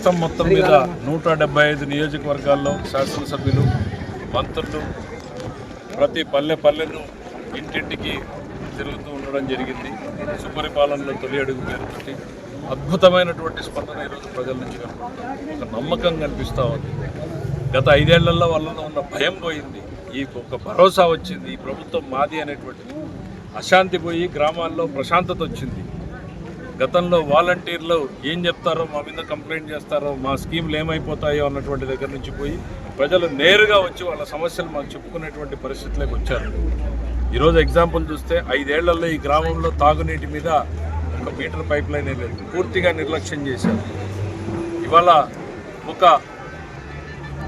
రాష్ట్రం మొత్తం మీద నూట డెబ్బై ఐదు నియోజకవర్గాల్లో శాసనసభ్యులు మంత్రులు ప్రతి పల్లె పల్లెను ఇంటింటికి తిరుగుతూ ఉండడం జరిగింది. సుపరిపాలనలో తొలి అడుగు పేరుతోటి అద్భుతమైనటువంటి స్పందన ఈరోజు ప్రజల నుంచి ఒక నమ్మకం కనిపిస్తూ ఉంది. గత ఐదేళ్ళలో వాళ్ళలో ఉన్న భయం పోయింది. ఈ ఒక భరోసా వచ్చింది. ఈ ప్రభుత్వం మాది అనేటువంటిది. అశాంతి పోయి గ్రామాల్లో ప్రశాంతత వచ్చింది. గతంలో వాలంటీర్లు ఏం చెప్తారో మా మీద కంప్లైంట్ చేస్తారో మా స్కీమ్లు ఏమైపోతాయో అన్నటువంటి దగ్గర నుంచి పోయి ప్రజలు నేరుగా వచ్చి వాళ్ళ సమస్యలు మాకు చెప్పుకునేటువంటి పరిస్థితులకు వచ్చారు. ఈరోజు ఎగ్జాంపుల్ చూస్తే ఐదేళ్ళలో ఈ గ్రామంలో తాగునీటి మీద ఒక మీటర్ పైప్ లైన్ లేదు పూర్తిగా నిర్లక్ష్యం చేశారు. ఇవాళ ఒక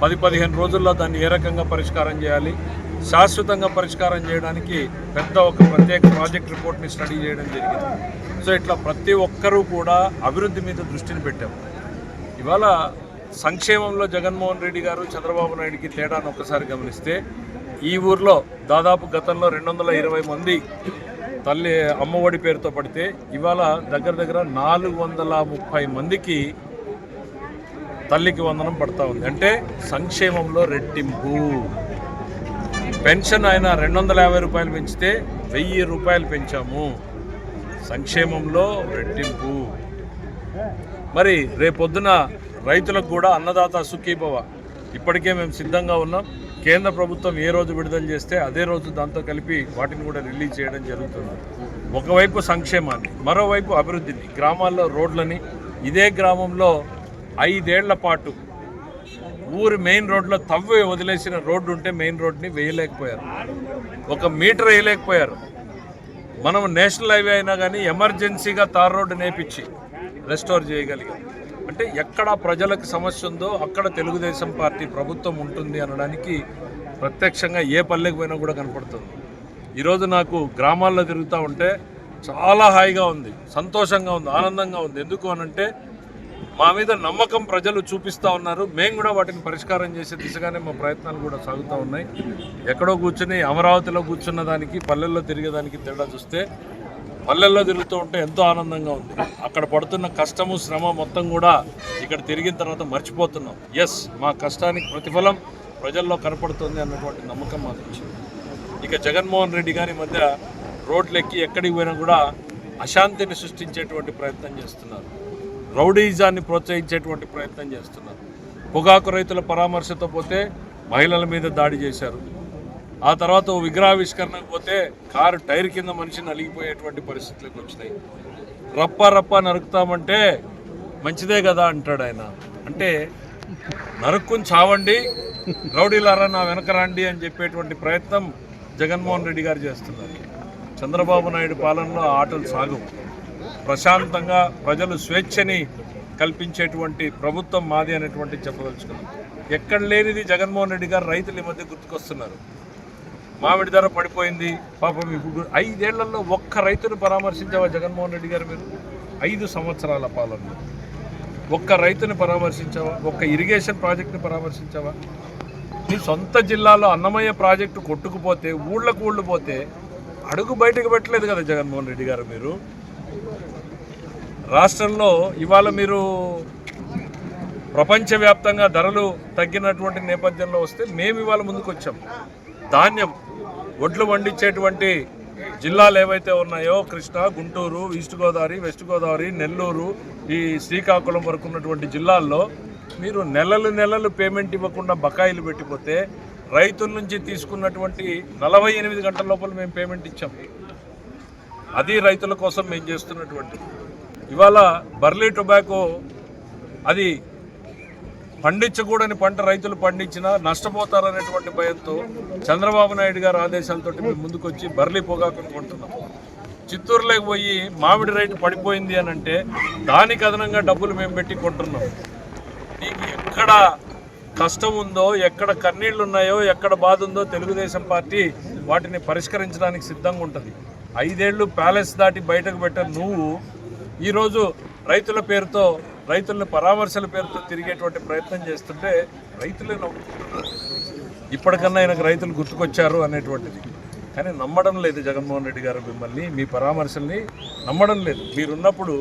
పది పదిహేను రోజుల్లో దాన్ని ఏ రకంగా పరిష్కారం చేయాలి? శాశ్వతంగా పరిష్కారం చేయడానికి పెద్ద ఒక ప్రత్యేక ప్రాజెక్ట్ రిపోర్ట్ని స్టడీ చేయడం జరిగింది. సో ఇట్లా ప్రతి ఒక్కరూ కూడా అభివృద్ధి మీద దృష్టిని పెట్టాము. ఇవాళ సంక్షేమంలో జగన్మోహన్ రెడ్డి గారు చంద్రబాబు నాయుడికి తేడాను ఒక్కసారి గమనిస్తే ఈ ఊర్లో దాదాపు గతంలో రెండు వందల ఇరవై మంది తల్లి అమ్మఒడి పేరుతో పడితే ఇవాళ దగ్గర దగ్గర నాలుగు వందల ముప్పై మందికి తల్లికి వందనం పడతా ఉంది. అంటే సంక్షేమంలో రెట్టింపు. పెన్షన్ ఆయన రెండు వందల యాభై రూపాయలు పెంచితే వెయ్యి రూపాయలు పెంచాము. సంక్షేమంలో రెట్టింపు. మరి రేపొద్దున రైతులకు కూడా అన్నదాత సుఖీభవ. ఇప్పటికే మేము సిద్ధంగా ఉన్నాం. కేంద్ర ప్రభుత్వం ఏ రోజు విడుదల చేస్తే అదే రోజు దాంతో కలిపి వాటిని కూడా రిలీజ్ చేయడం జరుగుతుంది. ఒకవైపు సంక్షేమాన్ని మరోవైపు అభివృద్ధిని గ్రామాల్లో రోడ్లని. ఇదే గ్రామంలో ఐదేళ్ళ పాటు ఊరి మెయిన్ రోడ్లో తవ్వి వదిలేసిన రోడ్డు ఉంటే మెయిన్ రోడ్ని వేయలేకపోయారు. ఒక మీటర్ వేయలేకపోయారు. మనం నేషనల్ హైవే అయినా కానీ ఎమర్జెన్సీగా తార్ రోడ్డు నేపించి రెస్టోర్ చేయగలిగాం. అంటే ఎక్కడ ప్రజలకు సమస్య ఉందో అక్కడ తెలుగుదేశం పార్టీ ప్రభుత్వం ఉంటుంది అనడానికి ప్రత్యక్షంగా ఏ పల్లెకి పోయినా కూడా కనపడుతుంది. ఈరోజు నాకు గ్రామాల్లో తిరుగుతూ ఉంటే చాలా హాయిగా ఉంది సంతోషంగా ఉంది ఆనందంగా ఉంది. ఎందుకు అనంటే మా మీద నమ్మకం ప్రజలు చూపిస్తూ ఉన్నారు. మేము కూడా వాటిని పరిష్కారం చేసే దిశగానే మా ప్రయత్నాలు కూడా సాగుతూ ఉన్నాయి. ఎక్కడో కూర్చుని అమరావతిలో కూర్చున్న దానికి పల్లెల్లో తిరిగేదానికి తేడా చూస్తే పల్లెల్లో తిరుగుతూ ఉంటే ఎంతో ఆనందంగా ఉంది. అక్కడ పడుతున్న కష్టము శ్రమ మొత్తం కూడా ఇక్కడ తిరిగిన తర్వాత మర్చిపోతున్నాం. ఎస్ మా కష్టానికి ప్రతిఫలం ప్రజల్లో కనపడుతుంది అన్నటువంటి నమ్మకం మాకు వచ్చింది. ఇక జగన్మోహన్ రెడ్డి గారి మధ్య రోడ్లు ఎక్కి ఎక్కడికి పోయినా కూడా అశాంతిని సృష్టించేటువంటి ప్రయత్నం చేస్తున్నారు. రౌడీజాన్ని ప్రోత్సహించేటువంటి ప్రయత్నం చేస్తున్నారు. పొగాకు రైతుల పరామర్శతో పోతే మహిళల మీద దాడి చేశారు. ఆ తర్వాత ఓ విగ్రహావిష్కరణకు పోతే కారు టైర్ కింద మనిషి నలిగిపోయేటువంటి పరిస్థితులకు వచ్చినాయి. రప్ప రప్ప నరుకుతామంటే మంచిదే కదా అంటాడు ఆయన. అంటే నరుక్కుని చావండి రౌడీలారా నా వెనక రండి అని చెప్పేటువంటి ప్రయత్నం జగన్మోహన్ రెడ్డి గారు చేస్తున్నారు. చంద్రబాబు నాయుడు పాలనలో ఆటలు సాగవు. ప్రశాంతంగా ప్రజలు స్వేచ్ఛని కల్పించేటువంటి ప్రభుత్వం మాది అనేటువంటి చెప్పదలుచుకున్నాం. ఎక్కడ లేనిది జగన్మోహన్ రెడ్డి గారు రైతులు ఈ మధ్య గుర్తుకొస్తున్నారు. మామిడి ధర పడిపోయింది పాపం ఇప్పుడు ఐదేళ్ళలో ఒక్క రైతును పరామర్శించావా జగన్మోహన్ రెడ్డి గారు మీరు? ఐదు సంవత్సరాల పాలనలో. ఒక్క రైతుని పరామర్శించావా? ఒక్క ఇరిగేషన్ ప్రాజెక్టుని పరామర్శించావా? నీ సొంత జిల్లాలో అన్నమయ్య ప్రాజెక్టు కొట్టుకుపోతే ఊళ్ళకు ఊళ్ళు పోతే అడుగు బయటకు పెట్టలేదు కదా జగన్మోహన్ రెడ్డి గారు మీరు? రాష్ట్రంలో ఇవాళ మీరు ప్రపంచవ్యాప్తంగా ధరలు తగ్గినటువంటి నేపథ్యంలో వస్తే మేము ఇవాళ ముందుకు వచ్చాం ధాన్యం ఒడ్లు పండించేటువంటి జిల్లాలు ఏవైతే ఉన్నాయో కృష్ణా గుంటూరు ఈస్ట్ గోదావరి వెస్ట్ గోదావరి నెల్లూరు ఈ శ్రీకాకుళం వరకు ఉన్నటువంటి జిల్లాల్లో మీరు నెలలు నెలలు పేమెంట్ ఇవ్వకుండా బకాయిలు పెట్టిపోతే రైతుల నుంచి తీసుకున్నటువంటి నలభై ఎనిమిది గంటల లోపల మేము పేమెంట్ ఇచ్చాం. అది రైతుల కోసం మేము చేస్తున్నటువంటి ఇవాళ బర్లీ టొబాకో అది పండించకూడని పంట రైతులు పండించినా నష్టపోతారనేటువంటి భయంతో చంద్రబాబు నాయుడు గారి ఆదేశాలతో మేము ముందుకొచ్చి బర్లీ పొగాకును కొంటున్నాం. చిత్తూరులోకి పోయి మామిడి రేటు పడిపోయింది అని అంటే దానికి అదనంగా డబ్బులు మేము పెట్టి కొంటున్నాం. నీకు ఎక్కడ కష్టం ఉందో ఎక్కడ కన్నీళ్ళు ఉన్నాయో ఎక్కడ బాధ ఉందో తెలుగుదేశం పార్టీ వాటిని పరిష్కరించడానికి సిద్ధంగా ఉంటుంది. ఐదేళ్ళు ప్యాలెస్ దాటి బయటకు పెట్టే నువ్వు ఈరోజు రైతుల పేరుతో రైతులను పరామర్శల పేరుతో తిరిగేటువంటి ప్రయత్నం చేస్తుంటే రైతులే ఇప్పటికన్నా ఆయనకు రైతులు గుర్తుకొచ్చారు అనేటువంటిది. కానీ నమ్మడం లేదు జగన్మోహన్ రెడ్డి గారు మిమ్మల్ని మీ పరామర్శల్ని నమ్మడం లేదు. మీరున్నప్పుడు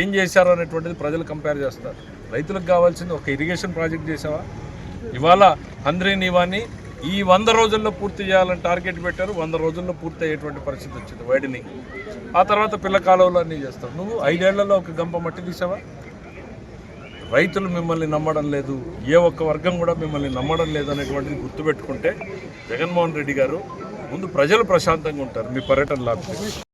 ఏం చేశారు అనేటువంటిది ప్రజలు కంపేర్ చేస్తారు. రైతులకు కావాల్సింది ఒక ఇరిగేషన్ ప్రాజెక్ట్ చేసావా ఇవాళ హంద్రీ నీవాని ఈ వంద రోజుల్లో పూర్తి చేయాలని టార్గెట్ పెట్టారు. వంద రోజుల్లో పూర్తి అయ్యేటువంటి పరిస్థితి వచ్చింది వైడనింగ్ ఆ తర్వాత పిల్ల కాలువలు అన్నీ చేస్తావు నువ్వు ఐదేళ్ళలో ఒక గంప మట్టి తీసావా? రైతులు మిమ్మల్ని నమ్మడం లేదు. ఏ ఒక్క వర్గం కూడా మిమ్మల్ని నమ్మడం లేదు అనేటువంటిది గుర్తుపెట్టుకుంటే జగన్మోహన్ రెడ్డి గారు ముందు ప్రజలు ప్రశాంతంగా ఉంటారు. మీ పర్యటన లాభం